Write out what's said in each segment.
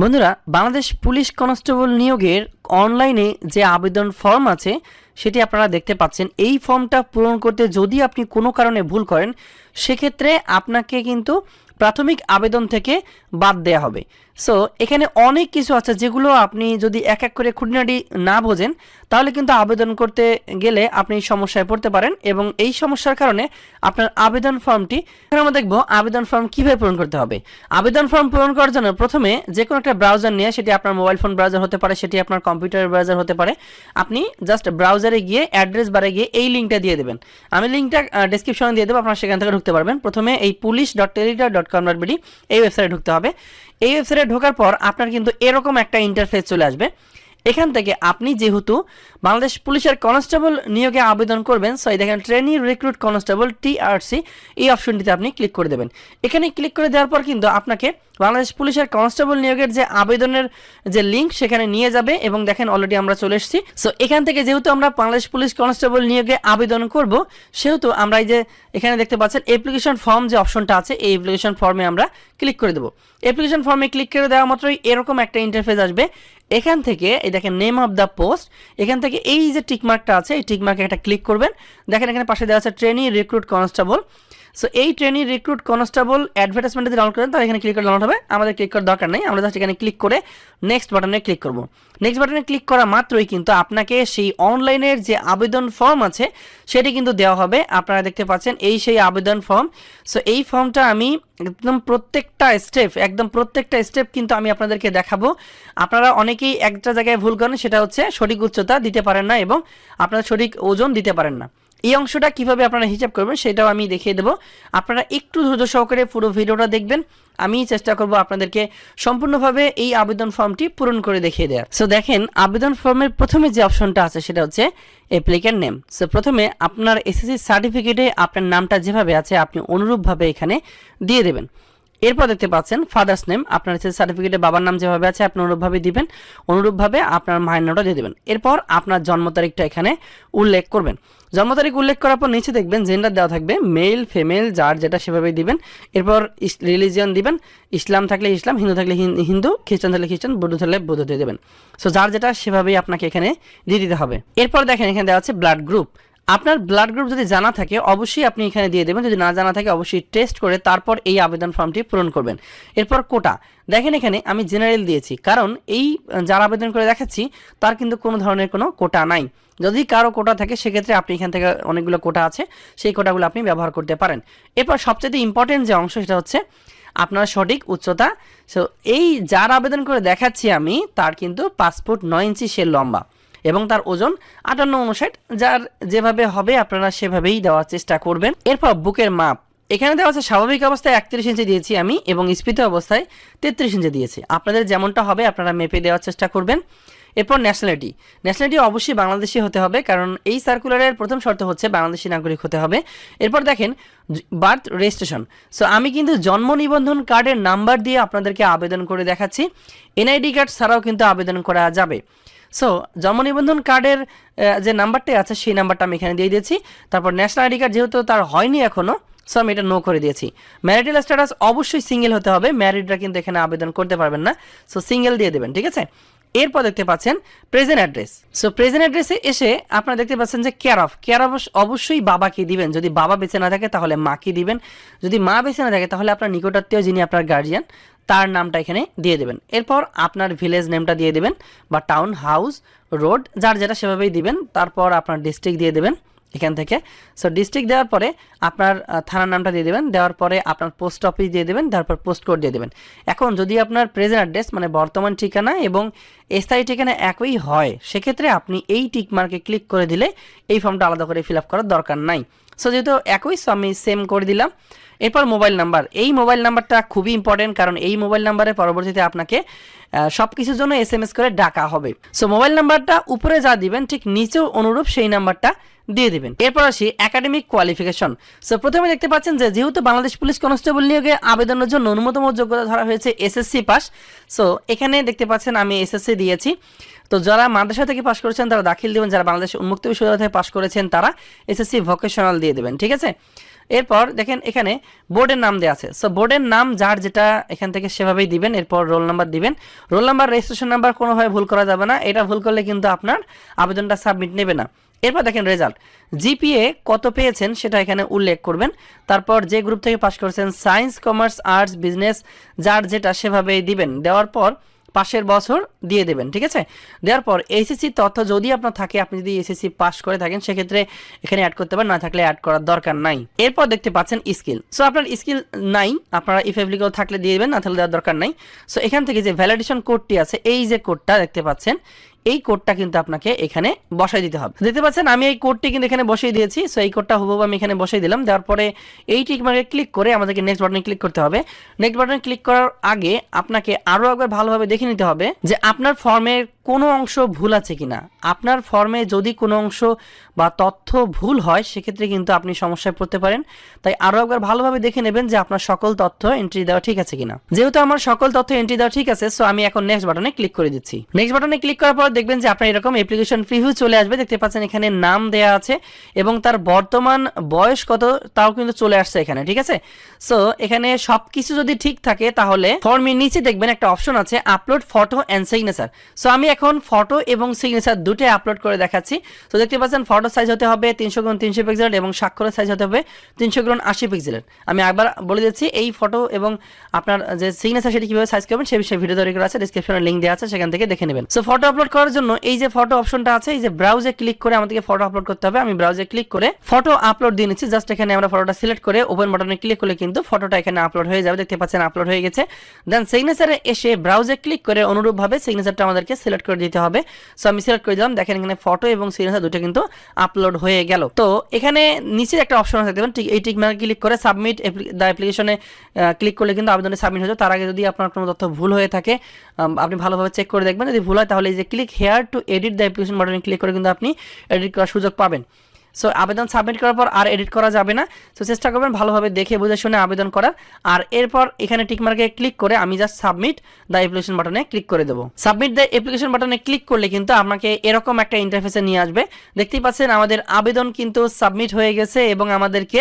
বন্ধুরা, Bangladesh police constable নিয়োগের অনলাইনে যে আবেদন ফর্ম আছে, সেটি আপনারা দেখতে পাচ্ছেন। এই ফর্মটা পূরণ করতে যদি আপনি কোনো কারণে ভুল করেন, সেক্ষেত্রে আপনাকে কিন্তু প্রাথমিক আবেদন থেকে বাদ দেওয়া হবে। সো এখানে অনেক কিছু আছে যেগুলো আপনি যদি এক এক করে খুঁটিনাটি না বোঝেন, তাহলে কিন্তু আবেদন করতে গেলে আপনি সমস্যায় পড়তে পারেন এবং এই সমস্যার কারণে আপনার আবেদন ফর্মটি, এখন আমরা দেখব আবেদন ফর্ম কীভাবে পূরণ করতে হবে। আবেদন ফর্ম পূরণ করার জন্য প্রথমে যে কোনো একটা ব্রাউজার নিয়ে, সেটি আপনার মোবাইল ফোন ব্রাউজার হতে পারে, সেটি আপনার কম্পিউটার ব্রাউজার হতে পারে, আপনি জাস্ট ব্রাউজারে গিয়ে অ্যাড্রেস বারে গিয়ে এই লিঙ্কটা দিয়ে দেবেন। আমি লিঙ্কটা ডিসক্রিপশনে দিয়ে দেবো, আপনারা সেখান থেকে ঢুকতে পারবেন। প্রথমে এই police dot Teletalk dot com dot BD এই ওয়েবসাইটে ঢুকতে হবে। এই ওয়েবসাইটে ঢোকার পর আপনার কিন্তু এরকম একটা ইন্টারফেস চলে আসবে। এখান থেকে আপনি যেহেতু বাংলাদেশ পুলিশের কনস্টেবল নিয়োগে আবেদন করবেন সো এই দেখেন ট্রেনি রিক্রুট কনস্টেবল টিআরসি এই অপশনটিতে আপনি ক্লিক করে দেবেন। এখানে ক্লিক করে দেওয়ার পর কিন্তু আপনাকে বাংলাদেশ পুলিশের কনস্টেবল নিয়োগের যে আবেদনের যে লিঙ্ক সেখানে নিয়ে যাবে এবং দেখেন অলরেডি আমরা চলে এসেছি। সো এখান থেকে যেহেতু আমরা বাংলাদেশ পুলিশ কনস্টেবল নিয়োগে আবেদন করব, সেহেতু আমরা এই যে এখানে দেখতে পাচ্ছেন অ্যাপ্লিকেশন ফর্ম যে অপশনটা আছে, এই অ্যাপ্লিকেশন ফর্মে আমরা ক্লিক করে দেবো। অ্যাপ্লিকেশন ফর্মে ক্লিক করে দেওয়া মাত্রই এরকম একটা ইন্টারফেস আসবে। এখান থেকে, এই দেখেন নেম অফ দ্য পোস্ট এখান থেকে এই যে টিকমার্কটা আছে, এই টিকমার্কে একটা ক্লিক করবেন। দেখেন এখানে পাশে দেওয়া আছে ট্রেনিং রিক্রুট কনস্টেবল সো এই ট্রেনি রিক্রুট কনস্টেবল অ্যাডভার্টাইজমেন্টে যদি ডাউনলোড করেন, তাহলে এখানে ক্লিক করে ডাউনলোড হবে। আমাদের ক্লিক করার দরকার নেই। আমরা জাস্ট এখানে ক্লিক করে নেক্সট বাটনে ক্লিক করব। নেক্সট বাটনে ক্লিক করা মাত্রই কিন্তু আপনাকে সেই অনলাইনের যে আবেদন ফর্ম আছে, সেটি কিন্তু দেওয়া হবে। আপনারা দেখতে পাচ্ছেন এই সেই আবেদন ফর্ম সো এই ফর্মটা আমি একদম প্রত্যেকটা স্টেপ একদম প্রত্যেকটা স্টেপ কিন্তু আমি আপনাদেরকে দেখাবো। আপনারা অনেকেই একটা জায়গায় ভুল করেন, সেটা হচ্ছে সঠিক উচ্চতা দিতে পারেন না এবং আপনারা সঠিক ওজন দিতে পারেন না। এই অংশটা কীভাবে আপনারা হিসাব করবেন সেটাও আমি দেখিয়ে দেবো। আপনারা একটু ধৈর্য সহকারে পুরো ভিডিওটা দেখবেন। আমি চেষ্টা করব আপনাদেরকে সম্পূর্ণভাবে এই আবেদন ফর্মটি পূরণ করে দেখিয়ে দেওয়ার। সো দেখেন, আবেদন ফর্মের প্রথমে যে অপশনটা আছে সেটা হচ্ছে অ্যাপ্লিক্যান্ট নেম সো প্রথমে আপনার এসএসসি সার্টিফিকেটে আপনার নামটা যেভাবে আছে আপনি অনুরূপভাবে এখানে দিয়ে দেবেন। এরপর দেখতে পাচ্ছেন ফাদার্স নেম আপনার এসএসসি সার্টিফিকেটে বাবার নাম যেভাবে আছে আপনি অনুরূপভাবে দিবেন, অনুরূপভাবে আপনার মায়ের নামটা দিয়ে দেবেন। এরপর আপনার জন্ম তারিখটা এখানে উল্লেখ করবেন। জন্ম তারিখ উল্লেখ করার পর নিচে দেখবেন জেন্ডার দেওয়া থাকবে মেল ফিমেল যার যেটা সেভাবে দিবেন। এরপর রিলিজিয়ন দিবেন। ইসলাম থাকলে ইসলাম, হিন্দু থাকলে হিন- হিন্দু, খ্রিস্টান থাকলে খ্রিস্টান, বৌদ্ধ থাকলে বৌদ্ধ দিয়ে দেবেন। সো যার যেটা সেভাবেই আপনাকে এখানে দিয়ে দিতে হবে। এরপর দেখেন এখানে দেওয়া আছে ব্লাড গ্রুপ আপনার ব্লাড গ্রুপ যদি জানা থাকে, অবশ্যই আপনি এখানে দিয়ে দেবেন। যদি না জানা থাকে, অবশ্যই টেস্ট করে তারপর এই আবেদন ফর্মটি পূরণ করবেন। এরপর কোটা দেখেন এখানে আমি জেনারেল দিয়েছি, কারণ এই, যার আবেদন করে দেখাচ্ছি, তার কিন্তু কোনো ধরনের কোনো কোটা নাই। যদি কারও কোটা থাকে, সেক্ষেত্রে আপনি এখান থেকে অনেকগুলো কোটা আছে, সেই কোটাগুলো আপনি ব্যবহার করতে পারেন। এরপর সবচেয়ে ইম্পর্টেন্ট যে অংশ, সেটা হচ্ছে আপনার সঠিক উচ্চতা। সো এই যার আবেদন করে দেখাচ্ছি আমি, তার কিন্তু পাসপোর্ট নয় ইঞ্চি সে লম্বা। এবং তার ওজন আটান্ন উনষাট, যার যেভাবে হবে আপনারা সেভাবেই দেওয়ার চেষ্টা করবেন। এরপর বুকের মাপ। এখানে দেওয়া আছে, স্বাভাবিক অবস্থায় একত্রিশ ইঞ্চি দিয়েছি আমি এবং স্ফীত অবস্থায় তেত্রিশ ইঞ্চি দিয়েছি। আপনাদের যেমনটা হবে, আপনারা মেপে দেওয়ার চেষ্টা করবেন। এরপর ন্যাশনালিটি ন্যাশনালিটি অবশ্যই বাংলাদেশি হতে হবে, কারণ এই সার্কুলারের প্রথম শর্ত হচ্ছে বাংলাদেশি নাগরিক হতে হবে। এরপর দেখেন বার্থ রেজিস্ট্রেশন সো আমি কিন্তু জন্ম নিবন্ধন কার্ডের নাম্বার দিয়ে আপনাদেরকে আবেদন করে দেখাচ্ছি। এনআইডি কার্ড ছাড়াও কিন্তু আবেদন করা যাবে। সো জন্ম নিবন্ধন কার্ডের যে নাম্বারটা আছে, সেই নাম্বারটা আমি এখানে দিয়ে দিয়েছি। তারপর ন্যাশনাল আইডি কার্ড যেহেতু তার হয়নি এখনও সো আমি এটা নো করে দিয়েছি। ম্যারিটাল স্ট্যাটাস অবশ্যই সিঙ্গেল হতে হবে। ম্যারিডরা কিন্তু এখানে আবেদন করতে পারবেন না। সো সিঙ্গেল দিয়ে দেবেন, ঠিক আছে? এরপর দেখতে পাচ্ছেন প্রেজেন্ট অ্যাড্রেস সো প্রেজেন্ট অ্যাড্রেসে এসে আপনারা দেখতে পাচ্ছেন যে কেয়ার অফ কেয়ার অফ অবশ্যই বাবাকে দিবেন। যদি বাবা বেঁচে না থাকে তাহলে মাকে দিবেন। যদি মা বেঁচে না থাকে তাহলে আপনার নিকটাত্মীয় যিনি আপনার গার্জিয়ান তার নামটা এখানে দিয়ে দেবেন। এরপর আপনার ভিলেজ নেমটা দিয়ে দেবেন বা টাউন হাউস রোড যার যেটা সেভাবেই দিবেন। তারপর আপনার ডিস্ট্রিক্ট দিয়ে দেবেন। এখান থেকে। সো ডিস্ট্রিক্ট দেওয়ার পরে আপনার থানার নামটা দিয়ে দেবেন। দেওয়ার পরে আপনার পোস্ট অফিস দিয়ে দেবেন তারপর পোস্ট কোড দিয়ে দেবেন। এখন যদি আপনার প্রেজেন্ট অ্যাড্রেস মানে বর্তমান ঠিকানা এবং স্থায়ী ঠিকানা একই হয়, সেক্ষেত্রে আপনি এই টিক মার্কে ক্লিক করে দিলে এই ফর্মটা আলাদা করে ফিল আপ করার দরকার নাই। সো যেহেতু একই সো আমি সেম করে দিলাম। এরপর মোবাইল নাম্বার এই মোবাইল নাম্বারটা খুবই ইম্পর্টেন্ট কারণ এই মোবাইল নাম্বারে পরবর্তীতে আপনাকে সব কিছুর জন্য এস করে ডাকা হবে। সো মোবাইল নাম্বারটা উপরে যা দিবেন, ঠিক নিচেও অনুরূপ সেই নাম্বারটা দিয়ে দিবেন। এরপর আসি একাডেমিক কোয়ালিফিকেশন সো প্রথমে দেখতে পাচ্ছেন যে, যেহেতু বাংলাদেশ পুলিশ কনস্টেবল নিয়োগে আবেদনের জন্য ন্যূনতম যোগ্যতা ধরা হয়েছে এসএসসি পাস সো এখানে দেখতে পাচ্ছেন আমি এসএসসি দিয়েছি। তো, যারা মাদ্রাসা থেকে পাশ করেছেন, তারা দাখিল দেবেন। যারা বাংলাদেশ উন্মুক্ত বিশ্ববিদ্যালয় থেকে পাশ করেছেন, তারা এসএসসি ভোকেশনাল দিয়ে দেবেন, ঠিক আছে? এরপর দেখেন, এখানে বোর্ডের নাম দেওয়া আছে। সো বোর্ডের নাম, যার যেটা এখান থেকে সেভাবেই দিবেন, এরপর রোল নাম্বার দিবেন। রোল নাম্বার রেজিস্ট্রেশন নাম্বার কোনোভাবে ভুল করা যাবে না। এটা ভুল করলে কিন্তু আপনার আবেদনটা সাবমিট নেবে না। এরপর দেখেন রেজাল্ট জিপিএ কত পেয়েছেন সেটা এখানে উল্লেখ করবেন। তারপর যে গ্রুপ থেকে পাশ করেছেন সায়েন্স কমার্স আর্টস বিজনেস যার যেটা সেভাবেই দিবেন। দেওয়ার পর পাশের বছর দিয়ে দেবেন, ঠিক আছে? দেওয়ার পর এসএসসি তথ্য যদি আপনার থাকে, আপনি যদি এসএসসি পাস করে থাকেন, সেক্ষেত্রে এখানে অ্যাড করতে পারেন, না থাকলে অ্যাড করার দরকার নাই। এরপর দেখতে পাচ্ছেন স্কিল সো আপনার স্কিল নাই, আপনারা ইফ অ্যাপ্লিকেবল থাকলে দিয়ে দেবেন, না থাকলে দেওয়ার দরকার নাই। সো এখান থেকে যে ভ্যালিডেশন কোডটি আছে, এই যে কোডটা দেখতে পাচ্ছেন এই কোডটা কিন্তু আপনাকে এখানে বসাই দিতে হবে। দেখতে পাচ্ছেন, আমি এই কোডটি কিন্তু এখানে বসিয়ে দিয়েছি। সো এই কোডটা হুবহু আমি এখানে বসিয়ে দিলাম। দেওয়ার পরে এই টিক মার্কে ক্লিক করে আমাদেরকে নেক্সট বাটনে ক্লিক করতে হবে। নেক্সট বাটনে ক্লিক করার আগে আপনাকে আরও একবার ভালোভাবে দেখে নিতে হবে যে আপনার ফর্মের কোনো অংশ ভুল আছে কিনা? আপনার ফর্মে যদি কোনো অংশ বা তথ্য ভুল হয়, সেক্ষেত্রে কিন্তু আপনি সমস্যায় পড়তে পারেন। তাই আরও একবার ভালোভাবে দেখে নেবেন যে আপনার সকল তথ্য এন্ট্রি দেওয়া ঠিক আছে কিনা। যেহেতু আমার সকল তথ্য এন্ট্রি দেওয়া ঠিক আছে সো আমি এখন নেক্সট বাটনে ক্লিক করে দিচ্ছি। নেক্সট বাটনে ক্লিক করার পর দেখবেন যে আপনার এরকম অ্যাপ্লিকেশন প্রিভিউ চলে আসবে। দেখতে পাচ্ছেন এখানে নাম দেয়া আছে এবং তার বর্তমান বয়স কত, তাও কিন্তু চলে আসছে এখানে, ঠিক আছে? সো এখানে সবকিছু যদি ঠিক থাকে, তাহলে ফর্মের নিচে দেখবেন একটা অপশন আছে upload photo and signature so আমি এখন ফটো এবং সিগনেচার দুটোই আপলোড করে দেখাচ্ছি। তো দেখতে পাচ্ছেন ফটো সাইজ হতে হবে তিনশো গুণ তিনশো পিক্সেল এবং স্বাক্ষরের সাইজ হতে হবে তিনশো গুণ আশি পিক্সেলের আমি একবার বলে দিচ্ছি, এই ফটো এবং আপনার যে সিগনেচার সেটি কীভাবে সাইজ করবেন সে বিষয়ে ভিডিও তৈরি করা আছে ডিসক্রিপশনে লিঙ্ক দেওয়া আছে, সেখান থেকে দেখে নেবেন। সো ফটো আপলোড করার জন্য এই যে ফটো অপশনটা আছে, এই যে ব্রাউজে ক্লিক করে আমাদেরকে ফটো আপলোড করতে হবে। আমি ব্রাউজে ক্লিক করে ফটো আপলোড দিয়ে নিচ্ছি। জাস্ট এখানে আমরা ফটোটা সিলেক্ট করে ওপেন বাটনে ক্লিক করলে কিন্তু ফটোটা এখানে আপলোড হয়ে যাবে। দেখতে পাচ্ছেন আপলোড হয়ে গেছে। দেন সিগনেচারে এসে ব্রাউজে ক্লিক করে অনুরূপভাবে সিগনেচারটা আমাদেরকে সিলেক্ট করে দিতে হবে। সো আমি সিলেক্ট করে দিলাম। দেখেন এখানে ফটো এবং সিগনেচার দুটো কিন্তু আপলোড হয়ে গেল। তো, এখানে নিচে একটা অপশন আছে, দেখবেন, ঠিক এই টিক মার্কে ক্লিক করে সাবমিট দ্য অ্যাপ্লিকেশনে ক্লিক করলে কিন্তু আবেদনে সাবমিট হয়ে যাবে। তার আগে যদি আপনার কোনো তথ্য ভুল হয়ে থাকে আপনি ভালোভাবে চেক করে দেখবেন। যদি ভুল হয়, তাহলে এই যে click here to edit the application বাটনে ক্লিক করে কিন্তু আপনি এডিট করার সুযোগ পাবেন। সো আবেদন সাবমিট করার পর আর এডিট করা যাবে না। সো চেষ্টা করবেন ভালোভাবে দেখে বুঝে শুনে আবেদন করার আর এরপর এখানে টিকমার্কে ক্লিক করে আমি জাস্ট সাবমিট দ্য অ্যাপ্লিকেশন বাটনে ক্লিক করে দেবো। সাবমিট দ্য অ্যাপ্লিকেশন বাটনে ক্লিক করলে কিন্তু আপনাকে এরকম একটা ইন্টারফেসে নিয়ে আসবে। দেখতেই পাচ্ছেন আমাদের আবেদন কিন্তু সাবমিট হয়ে গেছে এবং আমাদেরকে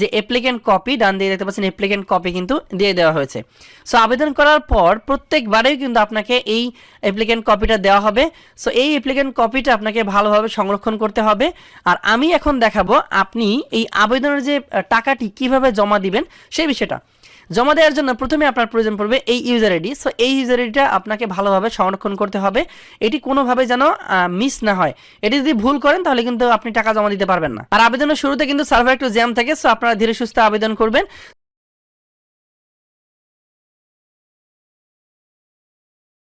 যে অ্যাপ্লিকেন্ট কপি ডান দিয়ে দেখতে পাচ্ছেন অ্যাপ্লিকেন্ট কপি কিন্তু দিয়ে দেওয়া হয়েছে। সো আবেদন করার পর প্রত্যেকবারেই কিন্তু আপনাকে এই অ্যাপ্লিকেন্ট কপিটা দেওয়া হবে। সো এই অ্যাপ্লিকেন্ট কপিটা আপনাকে ভালোভাবে সংরক্ষণ করতে হবে। আর আমি এখন দেখাবো আপনি এই আবেদনের যে টাকাটি কীভাবে জমা দিবেন সেই বিষয়টা। জমা দেওয়ার জন্য প্রথমে আপনার প্রয়োজন পড়বে এই ইউজার আইডি সো এই ইউজার আইডিটা আপনাকে ভালোভাবে সংরক্ষণ করতে হবে। এটি কোনোভাবে যেন মিস না হয়। এটি যদি ভুল করেন, তাহলে কিন্তু আপনি টাকা জমা দিতে পারবেন না। আর আবেদনের শুরুতে কিন্তু সার্ভার একটু জ্যাম থাকে। সো আপনারা ধীরে সুস্থে আবেদন করবেন।